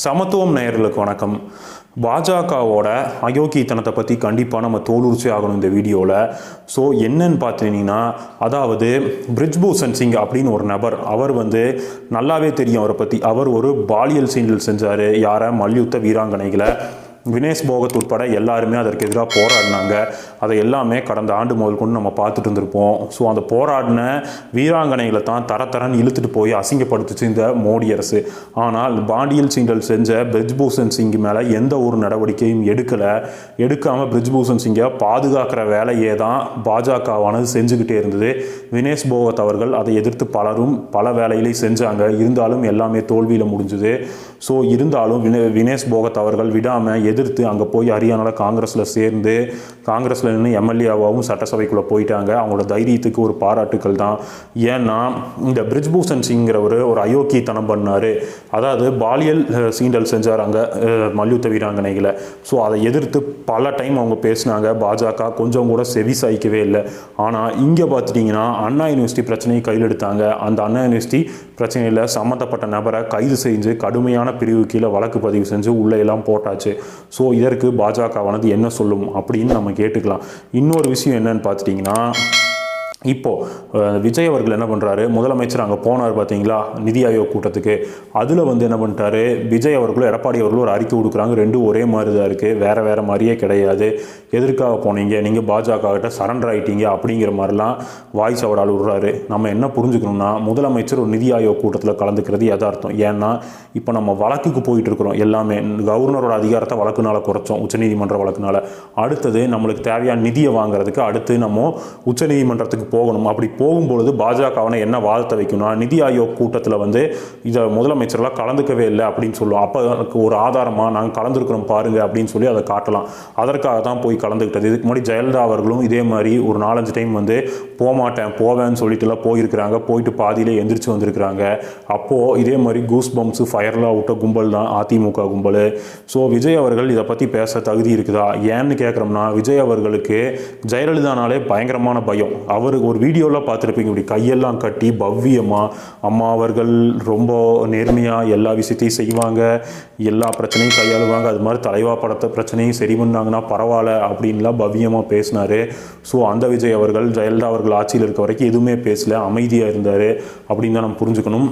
சமத்துவம் நேயர்களுக்கு வணக்கம். பாஜகவோட அயோக்கியத்தனத்தை பற்றி கண்டிப்பாக நம்ம தோலுரிச்சி ஆகணும் இந்த வீடியோவில் ஸோ என்னன்னு பார்த்தீங்கன்னா அதாவது பிரிஜ்பூஷன் சிங் அப்படின்னு ஒரு நபர் அவர் வந்து நல்லாவே தெரியும் அவரை பற்றி அவர் ஒரு பாலியல் சீண்டல் செஞ்சார் யாரை? மல்யுத்த வீராங்கனைகளை. வினேஷ் போகத் உட்பட எல்லாருமே அதற்கு எதிராக போராடினாங்க. அதை எல்லாமே கடந்த ஆண்டு முதல் கொண்டு நம்ம பார்த்துட்டு இருந்திருப்போம். ஸோ அந்த போராடின வீராங்கனைகளை தான் தர தரன்னு இழுத்துட்டு போய் அசிங்கப்படுத்துச்சு இந்த மோடி அரசு. ஆனால் பாண்டியல் சிங்கல் செஞ்ச பிரிஜ்பூஷன் சிங் மேலே எந்த ஒரு நடவடிக்கையும் எடுக்கலை. எடுக்காமல் பிரிஜ்பூஷன் சிங்கை பாதுகாக்கிற வேலையே தான் பாஜகவானது செஞ்சுக்கிட்டே இருந்தது. வினேஷ் போகத் அவர்கள் அதை எதிர்த்து பலரும் பல வேலைகளை செஞ்சாங்க. இருந்தாலும் எல்லாமே தோல்வியில் முடிஞ்சுது. ஸோ இருந்தாலும் வினே வினேஷ் போகத் அவர்கள் விடாமல் எதிர்த்து அங்கே போய் ஹரியானாவில் காங்கிரஸில் சேர்ந்து காங்கிரஸில் நின்று எம்எல்ஏவாகவும் சட்டசபைக்குள்ளே போயிட்டாங்க. அவங்களோட தைரியத்துக்கு ஒரு பாராட்டுக்கள் தான். ஏன்னா இந்த பிரிஜ்பூஷன் சிங்கிறவர் ஒரு அயோக்கியத்தனம் பண்ணார். அதாவது பாலியல் சீண்டல் செஞ்சார் அங்கே மல்யுத்த வீராங்கனைகளை. ஸோ அதை எதிர்த்து பல டைம் அவங்க பேசினாங்க. பாஜக கொஞ்சம் கூட செவி சாய்க்கவே இல்லை. ஆனால் இங்கே பார்த்துட்டிங்கன்னா அண்ணா யூனிவர்சிட்டி பிரச்சனையை கையில் எடுத்தாங்க. அந்த அண்ணா யூனிவர்சிட்டி பிரச்சனையில் சம்மந்தப்பட்ட நபரை கைது செஞ்சு கடுமையான பிரிவு கீழே வழக்கு பதிவு செஞ்சு உள்ளே எல்லாம் போட்டாச்சு. ஸோ இதற்கு பாஜகவானது என்ன சொல்லும் அப்படின்னு நம்ம கேட்டுக்கலாம். இன்னொரு விஷயம் என்னன்னு பார்த்துட்டிங்கன்னா இப்போது விஜய் அவர்கள் என்ன பண்ணுறாரு முதலமைச்சர் அங்கே போனார் பார்த்தீங்களா நிதி ஆயோக் கூட்டத்துக்கு. அதில் வந்து என்ன பண்ணிட்டாரு? விஜய் அவர்களும் எடப்பாடி அவர்களும் ஒரு அறிக்கை கொடுக்குறாங்க. ரெண்டும் ஒரே மாதிரி தான் இருக்குது வேறு வேறு மாதிரியே கிடையாது. எதற்காக போனீங்க? நீங்கள் பாஜக கிட்ட சரண்டர் ஆகிட்டீங்க அப்படிங்கிற மாதிரிலாம் வாய் அவரால் விடுறாரு நம்ம என்ன புரிஞ்சுக்கணும்னா முதலமைச்சர் ஒரு நிதி ஆயோக் கூட்டத்தில் கலந்துக்கிறது யதார்த்தம். ஏன்னா இப்போ நம்ம வழக்குக்கு போயிட்டு இருக்கிறோம். எல்லாமே கவர்னரோட அதிகாரத்தை வழக்குனால குறைச்சோம் உச்சநீதிமன்ற வழக்குனால. அடுத்தது நம்மளுக்கு தேவையான நிதியை வாங்குறதுக்கு அடுத்து நம்ம உச்சநீதிமன்றத்துக்கு போகணும். அப்படி போகும்பொழுது பாஜகவனை என்ன வாதத்தை வைக்கணும்னா நிதி ஆயோக் கூட்டத்தில் வந்து இதை முதலமைச்சர்லாம் கலந்துக்கவே இல்லை அப்படின்னு சொல்லுவோம் அப்போ எனக்கு ஒரு ஆதாரமாக நாங்கள் கலந்துருக்கிறோம் பாருங்க அப்படின்னு சொல்லி அதை காட்டலாம். அதற்காக தான் போய் கலந்துக்கிட்டது இதுக்கு முன்னாடி ஜெயலலிதா அவர்களும் இதே மாதிரி ஒரு நாலஞ்சு டைம் வந்து போகமாட்டேன் போவேன்னு சொல்லிட்டுலாம் போயிருக்கிறாங்க. போயிட்டு பாதியிலே எந்திரிச்சு வந்திருக்கிறாங்க. அப்போது இதே மாதிரி கூஸ் பம்ப்ஸு ஃபயர்லாம் விட்ட கும்பல் தான் அதிமுக கும்பல். ஸோ விஜய் அவர்கள் இதை பற்றி பேச தகுதி இருக்குதா? ஏன்னு கேட்குறோம்னா விஜய் அவர்களுக்கு ஜெயலலிதானாலே பயங்கரமான பயம். அவர் ஒரு வீடியோலாம் பார்த்துருப்பீங்க. இப்படி கையெல்லாம் கட்டி பவ்யமாக அம்மா அவர்கள் ரொம்ப நேர்மையாக எல்லா விஷயத்தையும் செய்வாங்க. எல்லா பிரச்சனையும் கையாளுவாங்க. அது மாதிரி தலைவா படத்தை பிரச்சனையும் சரி பண்ணாங்கன்னா பரவாயில்ல அப்படின்லாம் பவ்யமாக பேசினார். ஸோ அந்த விஜய் அவர்கள் ஜெயலலிதா அவர்கள் ஆட்சியில் இருக்க வரைக்கும் எதுவுமே பேசல. அமைதியாக இருந்தார். அப்படின்னு தான் நம்ம புரிஞ்சுக்கணும்.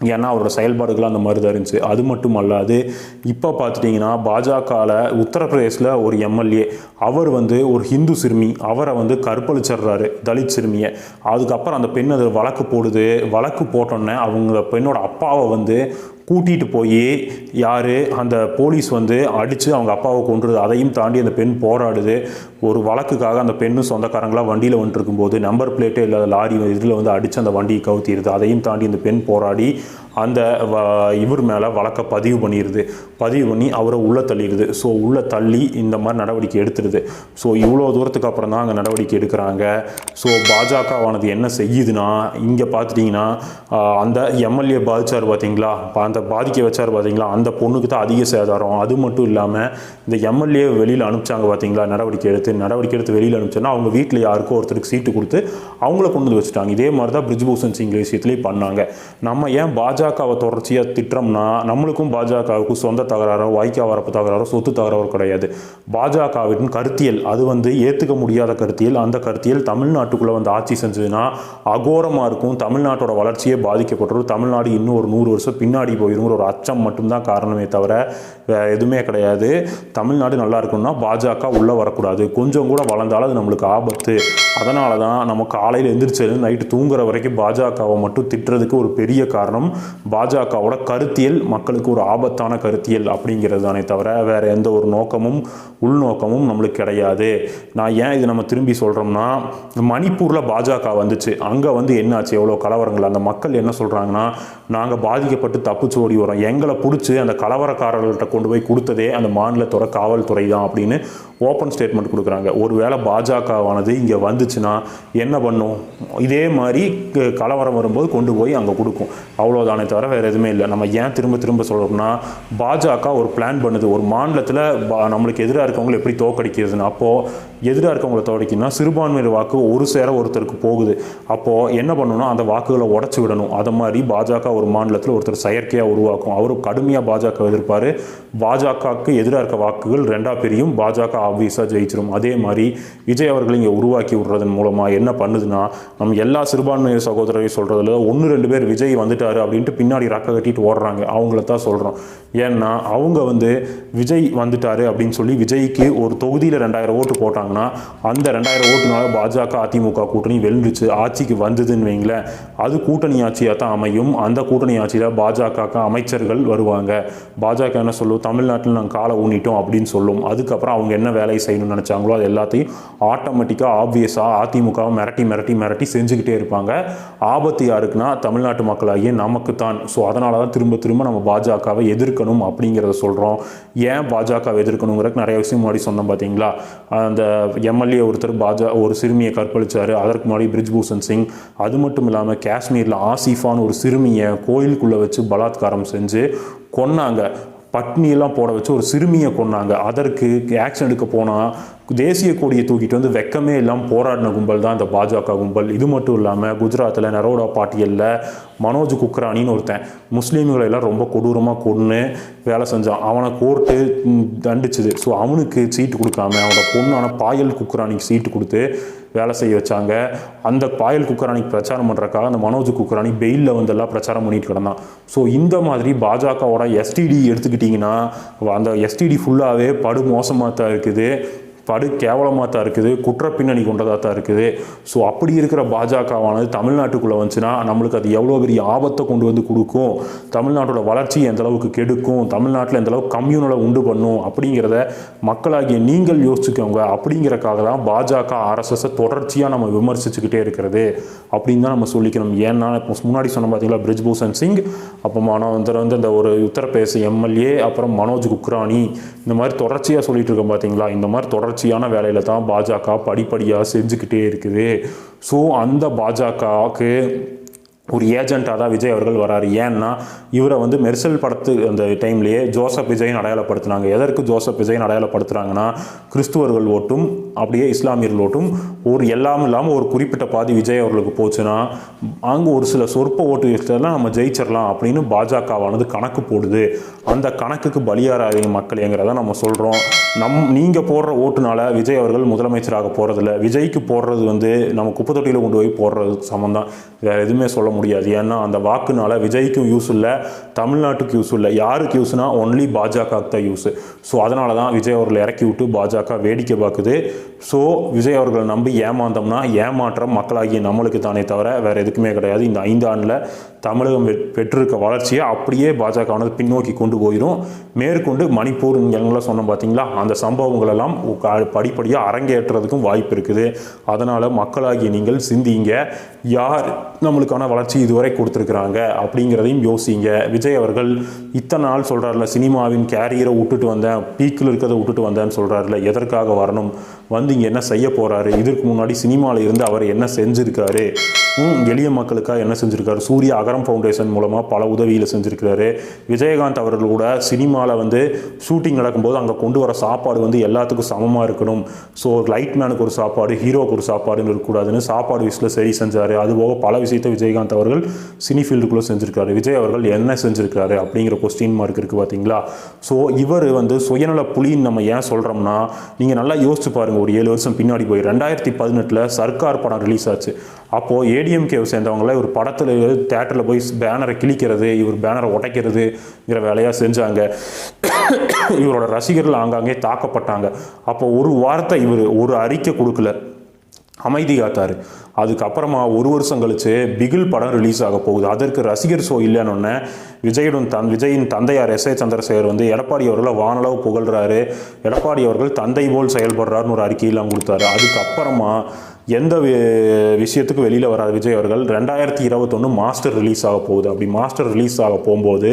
ஏன்னா அவரோட செயல்பாடுகள் அந்த மாதிரி தான் இருந்துச்சு. அது மட்டும் அல்லாது இப்போ பார்த்துட்டிங்கன்னா பாஜகவில் உத்தரப்பிரதேசில் ஒரு எம்எல்ஏ அவர் வந்து ஒரு ஹிந்து சிறுமி அவரை வந்து கற்பழிச்சிடுறாரு தலித் சிறுமியை. அதுக்கப்புறம் அந்த பெண் அது வழக்கு போடுது வழக்கு போட்டோன்னே அவங்க பெண்ணோட அப்பாவை வந்து கூட்டிகிட்டு போய் யார்? அந்த போலீஸ் வந்து அடித்து அவங்க அப்பாவை கொன்றுது. அதையும் தாண்டி அந்த பெண் போராடுது. ஒரு வழக்குக்காக அந்த பெண்ணும் சொந்தக்காரங்களாம் வண்டியில் வந்துட்டு இருக்கும்போது நம்பர் பிளேட்டே இல்லாத லாரி இதில் வந்து அடித்து அந்த வண்டியை கவுத்திடுது. அதையும் தாண்டி அந்த பெண் போராடி அந்த வ- இவர் மேலே வழக்கை பதிவு பண்ணிடுது பதிவு பண்ணி அவரை உள்ளே தள்ளிடுது ஸோ உள்ளே தள்ளி இந்த மாதிரி நடவடிக்கை எடுத்துடுது ஸோ இவ்வளோ தூரத்துக்கு அப்புறம் தான் அங்கே நடவடிக்கை எடுக்கிறாங்க. ஸோ பாஜகவானது என்ன செய்யுதுன்னா இங்கே பார்த்துட்டிங்கன்னா அந்த எம்எல்ஏ பாதிச்சார் பார்த்தீங்களா அந்த பாதிக்க வச்சார் பார்த்தீங்களா அந்த பொண்ணுக்கு தான் அதிக சேதாரம். அது மட்டும் இல்லாமல் இந்த எம்எல்ஏ வெளியில் அனுப்பிச்சாங்க பார்த்தீங்களா நடவடிக்கை எடுத்து நடவடிக்கை எடுத்து வெளியில் அனுப்பிச்சோன்னா அவங்க வீட்டில் யாருக்கோ ஒருத்தருக்கு சீட்டு கொடுத்து அவங்கள கொண்டு வந்து வச்சுட்டாங்க. இதே மாதிரி தான் பிரிஜ்பூஷன் சிங் விஷயத்துலேயும் பண்ணாங்க. நம்ம ஏன் பாஜகவை தொடர்ச்சியாக திட்டம்னா நம்மளுக்கும் பாஜகவுக்கும் சொந்த தகராறோ வாய்க்கா வரப்பு தகராறோ சொத்து தகராறோ கிடையாது. பாஜகவின் கருத்தியல் அது வந்து ஏற்றுக்க முடியாத கருத்தியல் அந்த கருத்தியல் தமிழ்நாட்டுக்குள்ளே வந்து ஆட்சி செஞ்சதுன்னா அகோரமாக இருக்கும். தமிழ்நாட்டோட வளர்ச்சியே பாதிக்கப்பட்டுரும். தமிழ்நாடு இன்னும் ஒரு நூறு வருஷம் பின்னாடி போயிருங்கிற ஒரு அச்சம் மட்டும்தான் காரணமே தவிர எதுவுமே கிடையாது. தமிழ்நாடு நல்லா இருக்கணும்னா பாஜக உள்ளே வரக்கூடாது. கொஞ்சம் கூட வளர்ந்தாலும் அது நம்மளுக்கு ஆபத்து. அதனால தான் நம்ம காலையில் எந்திரிச்சது நைட்டு தூங்குற வரைக்கும் பாஜகவை மட்டும் திட்டுறதுக்கு ஒரு பெரிய காரணம். பாஜகவோட கருத்தியல் மக்களுக்கு ஒரு ஆபத்தான கருத்தியல் அப்படிங்கிறது தானே தவிர வேறு எந்த ஒரு நோக்கமும் உள்நோக்கமும் நம்மளுக்கு கிடையாது. நான் ஏன் இது நம்ம திரும்பி சொல்கிறோம்னா மணிப்பூரில் பாஜக வந்துச்சு. அங்கே வந்து என்னாச்சு? எவ்வளோ கலவரங்கள்? அந்த மக்கள் என்ன சொல்கிறாங்கன்னா நாங்கள் பாதிக்கப்பட்டு தப்பிச்சு ஓடி வரோம் எங்களை பிடிச்சி அந்த கலவரக்காரர்கள்ட்ட கொண்டு போய் கொடுத்ததே அந்த மாநிலத்தோட காவல்துறை தான் அப்படின்னு ஓப்பன் ஸ்டேட்மெண்ட் கொடுக்குறாங்க. ஒருவேளை பாஜகவானது இங்கே வந்துச்சுன்னா என்ன பண்ணும்? இதே மாதிரி க- கலவரம் வரும்போது கொண்டு போய் அங்கே கொடுக்கும். அவ்வளோதானே தவிர வேறு எதுவுமே இல்லை. நம்ம ஏன் திரும்ப திரும்ப சொல்கிறோம்னா பாஜக ஒரு பிளான் பண்ணுது. ஒரு மாநிலத்தில் பா நம்மளுக்கு எதிராக இருக்கவங்களை எப்படி தோக்கடிக்கிறதுன்னு. அப்போது எதிராக இருக்கவங்களை தோக்கடிக்கணும்னா சிறுபான்மையினர் வாக்கு ஒரு சேர ஒருத்தருக்கு போகுது. அப்போது என்ன பண்ணணும்னா அந்த வாக்குகளை உடச்சி விடணும். அதை மாதிரி பாஜக ஒரு மாநிலத்தில் ஒருத்தர் செயற்கையாக உருவாக்கும். அவரும் கடுமையாக பாஜக எதிர்ப்பார். பாஜகவுக்கு எதிராக இருக்க வாக்குகள் ரெண்டாக பிரியும். பாஜக ஆப்வியஸாக ஜெயிச்சிரும். அதே மாதிரி விஜய் அவர்கள் இங்கே உருவாக்கி விடுறதன் மூலமாக என்ன பண்ணுதுன்னா நம்ம எல்லா சிறுபான்மையினர் சகோதரரையும் சொல்கிறதுல ஒன்று ரெண்டு பேர் விஜய் வந்துட்டார் அப்படின்ட்டு பின்னாடி ரக்க கட்டிட்டு ஓடுறாங்க. அவங்கள தான் சொல்கிறோம் ஏன்னா அவங்க வந்து விஜய் வந்துட்டார் அப்படின்னு சொல்லி விஜய்க்கு ஒரு தொகுதியில் ரெண்டாயிரம் ஓட்டு போட்டாங்கன்னா அந்த ரெண்டாயிரம் ஓட்டுனால பாஜக அதிமுக கூட்டணி வெல்லுச்சு ஆட்சிக்கு வந்ததுன்னு வைங்களேன். அது கூட்டணி ஆட்சியாக தான் அமையும். அந்த கூட்டணி ஆட்சியில் பாஜக அமைச்சர்கள் வருவாங்க. பாஜக என்ன சொல்லும்? தமிழ்நாட்டில் நாங்கள் காலை ஊனிட்டோம் அப்படின்னு சொல்லும். அதுக்கப்புறம் அவங்க என்ன வேலையை செய்யணும்னு நினச்சாங்களோ அது எல்லாத்தையும் ஆட்டோமேட்டிக்காக ஆப்வியஸாக அதிமுகவை மிரட்டி மிரட்டி மிரட்டி செஞ்சுக்கிட்டே இருப்பாங்க. ஆபத்து யாருக்குன்னா தமிழ்நாட்டு மக்களாகிய நமக்கு தான் ஸோ அதனால தான் திரும்ப திரும்ப நம்ம பாஜகவை எதிர்க்கணும் அப்படிங்கிறத சொல்கிறோம் ஏன் பாஜகவை எதிர்க்கணுங்கிறதுக்கு நிறைய விஷயம் முன்னாடி சொன்னோம் பார்த்தீங்களா அந்த எம்எல்ஏ ஒருத்தர் பாஜக ஒரு சிறுமியை கற்பழிச்சார். அதற்கு முன்னாடி பிரிஜ்பூஷன் சிங். அது மட்டும் இல்லாமல் காஷ்மீரில் ஆசிஃபான் ஒரு சிறுமியை கோயிலுக்குள்ளே வச்சு பலாத்காரம் செஞ்சு கொன்னாங்க. பட்னியெல்லாம் போட வச்சு ஒரு சிறுமியை கொன்னாங்க. அதற்கு ஆக்ஷன் எடுக்க போனால் தேசிய கொடியை தூக்கிட்டு வந்து வெக்கமே இல்லாமல் போராடின கும்பல் தான் இந்த பாஜக கும்பல். இது மட்டும் இல்லாமல் குஜராத்தில் நரோடா பாட்டியலில் மனோஜ் குக்ரானின்னு ஒருத்தன். முஸ்லீம்களை எல்லாம் ரொம்ப கொடூரமாக கொன்று வேலை செஞ்சான். அவனை கோர்ட்டு தண்டிச்சுது. ஸோ அவனுக்கு சீட்டு கொடுக்காம அவனோட பொண்ணான பாயல் குக்ரானிக்கு சீட்டு கொடுத்து வேலை செய்ய வச்சாங்க. அந்த பாயல் குக்கரானிக்கு பிரச்சாரம் பண்ணுறக்காக அந்த மனோஜ் குக்கரானி பெயிலில் வந்து எல்லாம் பிரச்சாரம் பண்ணிட்டு கிடந்தான். ஸோ இந்த மாதிரி பாஜகவோட எஸ்டிடி எடுத்துக்கிட்டிங்கன்னா அந்த எஸ்டிடி ஃபுல்லாகவே படு மோசமாக தான் இருக்குது. படு கேவலமாக தான் இருக்குது குற்ற பின்னணி கொண்டதாக தான் இருக்குது. ஸோ அப்படி இருக்கிற பாஜகவானது தமிழ்நாட்டுக்குள்ளே வந்துச்சுன்னா நம்மளுக்கு அது எவ்வளோ பெரிய ஆபத்தை கொண்டு வந்து கொடுக்கும்? தமிழ்நாட்டோட வளர்ச்சி எந்த அளவுக்கு கெடுக்கும்? தமிழ்நாட்டில் எந்த அளவுக்கு கம்யூனலை உண்டு பண்ணும்? அப்படிங்கிறத மக்களாகிய நீங்கள் யோசிச்சுக்கோங்க. அப்படிங்கிறக்காக தான் பாஜக ஆர்எஸ்எஸை தொடர்ச்சியாக நம்ம விமர்சிச்சுக்கிட்டே இருக்கிறது. அப்படின்னு தான் நம்ம சொல்லிக்கணும். ஏன்னா இப்போ முன்னாடி சொன்ன பார்த்தீங்களா பிரிஜ்பூஷன் சிங் அப்போ மனோ வந்து வந்து இந்த ஒரு உத்தரப்பிரதேச எம்எல்ஏ அப்புறம் மனோஜ் குக்ரானி இந்த மாதிரி தொடர்ச்சியாக சொல்லிட்டு இருக்கோம் பார்த்தீங்களா இந்த மாதிரி தொடர் தொடர்ச்சியான வேலையில் தான் பாஜக படிப்படியாக செஞ்சுக்கிட்டே இருக்குது. ஸோ அந்த பாஜகவுக்கு ஒரு ஏஜென்ட்டாக தான் விஜய் அவர்கள் வராரு. ஏன்னா இவரை வந்து மெர்சல் படத்து அந்த டைம்லேயே ஜோசப் விஜயன் அடையாளப்படுத்துனாங்க. எதற்கு ஜோசப் விஜயன் அடையாளப்படுத்துகிறாங்கன்னா கிறிஸ்துவர்கள் ஓட்டும் அப்படியே இஸ்லாமியர்கள் ஓட்டும் ஒரு எல்லாம் இல்லாமல் ஒரு குறிப்பிட்ட பாதி விஜய் அவர்களுக்கு போச்சுன்னா அங்கே ஒரு சில சொற்ப ஓட்டு விஷயத்தெல்லாம் நம்ம ஜெயிச்சிடலாம் அப்படின்னு பாஜகவானது கணக்கு போடுது. அந்த கணக்குக்கு பலியாராதீங்க மக்களேங்கிறத நம்ம சொல்கிறோம் நம் நீங்கள் போடுற ஓட்டுனால விஜய் அவர்கள் முதலமைச்சராக போகிறதில்ல விஜய்க்கு போடுறது வந்து நம்ம குப்பை தொட்டியில் கொண்டு போய் போடுறது சம்மந்தான் வேறு எதுவுமே சொல்ல முடியாது. ஏன்னா அந்த வாக்குனால விஜய்க்கும் யூஸ் இல்லை தமிழ்நாட்டுக்கு யூஸ் இல்லை. யாருக்கு யூஸ்னா ஒன்லி பாஜகவுக்கு தான் யூஸ் ஸோ அதனால தான் விஜய் அவர்களை இறக்கி விட்டு பாஜக வேடிக்கை பார்க்குது ஸோ விஜய் அவர்களை நம்பி ஏமாந்தோம்னா ஏமாற்றம் மக்களாகிய நம்மளுக்கு தானே தவிர வேறு எதுக்குமே கிடையாது. இந்த ஐந்து ஆண்டில் தமிழகம் பெற்றிருக்க வளர்ச்சியை அப்படியே பாஜகவானது பின்னோக்கி கொண்டு போயிடும் மேற்கொண்டு மணிப்பூர் எங்கெல்லாம் சொன்னோம் பார்த்தீங்களா அந்த சம்பவங்களெல்லாம் படிப்படியாக அரங்கேற்றுறதுக்கும் வாய்ப்பு இருக்குது. அதனால் மக்களாகிய நீங்கள் சிந்திங்க. யார் நம்மளுக்கான வளர்ச்சி இதுவரை கொடுத்துருக்குறாங்க அப்படிங்கிறதையும் யோசிங்க. விஜய் அவர்கள் இத்தனை நாள் சொல்கிறார்ல சினிமாவின் கேரியரை விட்டுட்டு வந்தேன் பீக்கில் இருக்கிறத விட்டுட்டு வந்தேன்னு சொல்கிறாருல எதற்காக வரணும்? வந்து இங்கே என்ன செய்ய போகிறாரு இதற்கு முன்னாடி சினிமாவில் இருந்து அவர் என்ன செஞ்சுருக்காரு? எளிய மக்களுக்காக என்ன செஞ்சுருக்காரு? சூரிய அகரம் ஃபவுண்டேஷன் மூலமாக பல உதவியில் செஞ்சுருக்காரு விஜயகாந்த் அவர்கள் கூட சினிமாவில் வந்து ஷூட்டிங் நடக்கும்போது அங்கே கொண்டு வர சாப்பாடு வந்து எல்லாத்துக்கும் சமமாக இருக்கணும். ஸோ லைட் மேனுக்கு ஒரு சாப்பாடு ஹீரோக்கு ஒரு சாப்பாடுன்னு இருக்கக்கூடாதுன்னு சாப்பாடு விஷயத்தில் சரி செஞ்சார். அதுபோக பல விஷயத்தை விஜயகாந்த் அவர்கள் சினி ஃபீல்டுக்குள்ளே செஞ்சுருக்காரு விஜய் அவர்கள் என்ன செஞ்சுருக்காரு அப்படிங்கிற கொஸ்டின் மார்க் இருக்குது பார்த்தீங்களா ஸோ இவர் வந்து சுயநல புலின்னு நம்ம ஏன் சொல்கிறோம்னா நீங்கள் நல்லா யோசிச்சு பாருங்கள் ஒரு ஏழு வருஷம் பின்னாடி போய் ரெண்டாயிரத்தி பதினெட்டில் சர்க்கார் படம் ரிலீஸ் ஆச்சு. அப்போது ஏடிஎம்கேவை சேர்ந்தவங்கள ஒரு படத்தில் தேட்டரில் போய் பேனரை கிழிக்கிறது இவர் பேனரை உடைக்கிறதுங்கிற வேலையாக செஞ்சாங்க. இவரோட ரசிகர்கள் ஆங்காங்கே தாக்கப்பட்டாங்க. அப்போ ஒரு வார்த்தை இவர் ஒரு அறிக்கை கொடுக்கல. அமைதி காத்தார் அதுக்கப்புறமா ஒரு வருஷம் கழித்து பிகில் படம் ரிலீஸ் ஆக போகுது. அதற்கு ரசிகர் ஷோ இல்லைன்னு விஜயுடன் தன் விஜயின் தந்தையார் எஸ் ஏ சந்திரசேகர் வந்து எடப்பாடி அவர்களை வானளவு புகழ்கிறாரு எடப்பாடி அவர்கள் தந்தை போல் செயல்படுறாருன்னு ஒரு அறிக்கையெல்லாம் கொடுத்தாரு. அதுக்கப்புறமா எந்த விஷயத்துக்கு வெளியில் வராது. விஜய் அவர்கள் ரெண்டாயிரத்தி இருபத்தொன்று மாஸ்டர் ரிலீஸ் ஆக போகுது. அப்படி மாஸ்டர் ரிலீஸ் ஆக போகும்போது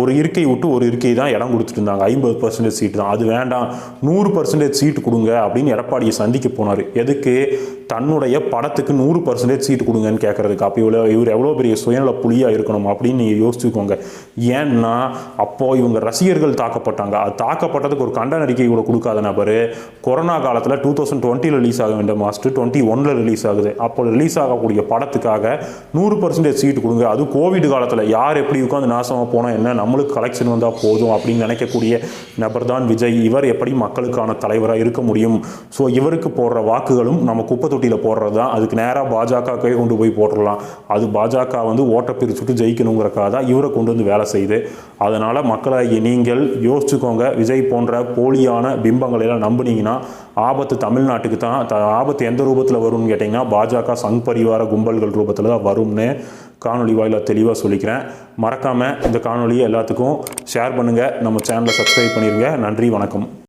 ஒரு இருக்கை விட்டு ஒரு இருக்கை தான் இடம் கொடுத்துட்டு இருந்தாங்க. ஐம்பது பர்சன்டேஜ் சீட்டு தான். அது வேண்டாம். நூறு பர்சன்டேஜ் சீட்டு கொடுங்க அப்படின்னு எடப்பாடியை சந்திக்க போனார். எதுக்கு? தன்னுடைய படத்துக்கு நூறு பர்சன்டேஜ் சீட்டு கொடுங்கன்னு கேட்குறதுக்கு அப்போ இவ்வளோ இவர் எவ்வளோ பெரிய சுயநல புலியாக இருக்கணும் அப்படின்னு நீங்கள் யோசிச்சுக்கோங்க. ஏன்னா அப்போ இவங்க ரசிகர்கள் தாக்கப்பட்டாங்க. அது தாக்கப்பட்டதுக்கு ஒரு கண்டன அறிக்கை கூட கொடுக்காத நபர். கொரோனா காலத்தில் டூ தௌசண்ட் டுவெண்ட்டியில் ரிலீஸ் ஆக வேண்டிய மாஸ்டர் டுவெண்ட்டி ஒன்றில் ரிலீஸ் ஆகுது. அப்போ ரிலீஸ் ஆகக்கூடிய படத்துக்காக நூறு பர்சன்டேஜ் சீட்டு கொடுங்க. அது கோவிட் காலத்தில் யார் எப்படி உட்காந்து நாசமாக போனால் என்ன? நம்மளுக்கு கலெக்ஷன் வந்தால் போதும் அப்படின்னு நினைக்கக்கூடிய நபர் தான் விஜய். இவர் எப்படி மக்களுக்கான தலைவராக இருக்க முடியும்? ஸோ இவருக்கு போடுற வாக்குகளும் நம்ம குப்பை தொட்டியில் போடுறது தான். அதுக்கு நேராக பாஜகவே கொண்டு போய் போட்டுடலாம். அது பாஜக வந்து ஓட்டை பிரிச்சுட்டு ஜெயிக்கணுங்கிறக்காக தான் இவரை கொண்டு வந்து வேலை செய்யுது. அதனால் மக்களாகிய நீங்கள் யோசிச்சுக்கோங்க விஜய் போன்ற போலியான பிம்பங்களை எல்லாம் நம்புனீங்கன்னா ஆபத்து தமிழ்நாட்டுக்கு தான் த- ஆபத்து எந்த ரூபத்தில் வரும்னு கேட்டிங்கன்னா பாஜக சங் பரிவார கும்பல்கள் ரூபத்தில் தான் வரும்னு காணொலி வாயிலாக தெளிவாக சொல்லிக்கிறேன். மறக்காமல் இந்த காணொலியை எல்லாத்துக்கும் ஷேர் பண்ணுங்கள் நம்ம சேனலை சப்ஸ்கிரைப் பண்ணிடுங்க நன்றி வணக்கம்.